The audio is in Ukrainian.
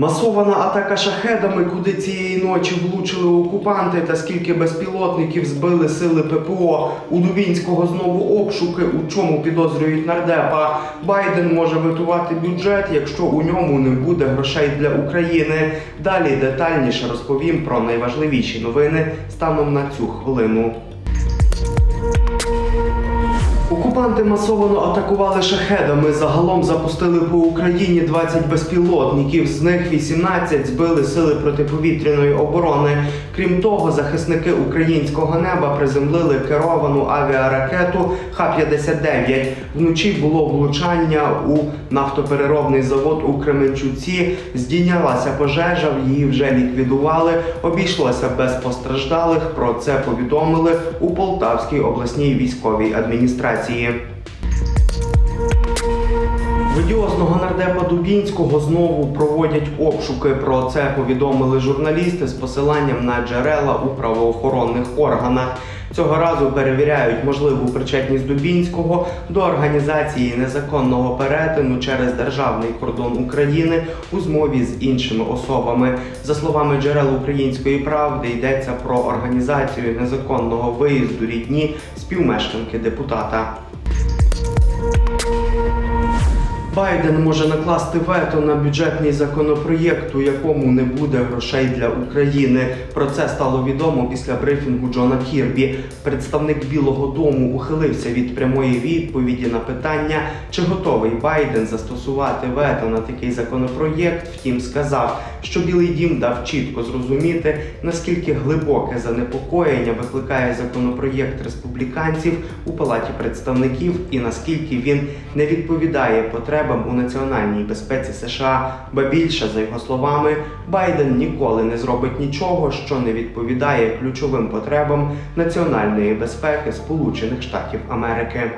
Масована атака шахедами, куди цієї ночі влучили окупанти, та скільки безпілотників збили сили ППО. У Дубінського знову обшуки, у чому підозрюють нардепа. Байден може витувати бюджет, якщо у ньому не буде грошей для України. Далі детальніше розповім про найважливіші новини станом на цю хвилину. Окупанти масово атакували шахедами. Загалом запустили по Україні 20 безпілотників. З них 18 збили сили протиповітряної оборони. Крім того, захисники українського неба приземлили керовану авіаракету Х-59. Вночі було влучання у нафтопереробний завод у Кременчуці. Здійнялася пожежа, її вже ліквідували. Обійшлося без постраждалих. Про це повідомили у Полтавській обласній військовій адміністрації версії. Одіозного нардепа Дубінського знову проводять обшуки. Про це повідомили журналісти з посиланням на джерела у правоохоронних органах. Цього разу перевіряють можливу причетність Дубінського до організації незаконного перетину через державний кордон України у змові з іншими особами. За словами джерел української правди, йдеться про організацію незаконного виїзду рідні співмешканки депутата. Байден може накласти вето на бюджетний законопроєкт, у якому не буде грошей для України. Про це стало відомо після брифінгу Джона Кірбі. Представник Білого Дому ухилився від прямої відповіді на питання, чи готовий Байден застосувати вето на такий законопроєкт. Втім, сказав, що Білий Дім дав чітко зрозуміти, наскільки глибоке занепокоєння викликає законопроєкт республіканців у палаті представників і наскільки він не відповідає потребам у національній безпеці США. Ба більше, за його словами, Байден ніколи не зробить нічого, що не відповідає ключовим потребам національної безпеки Сполучених Штатів Америки.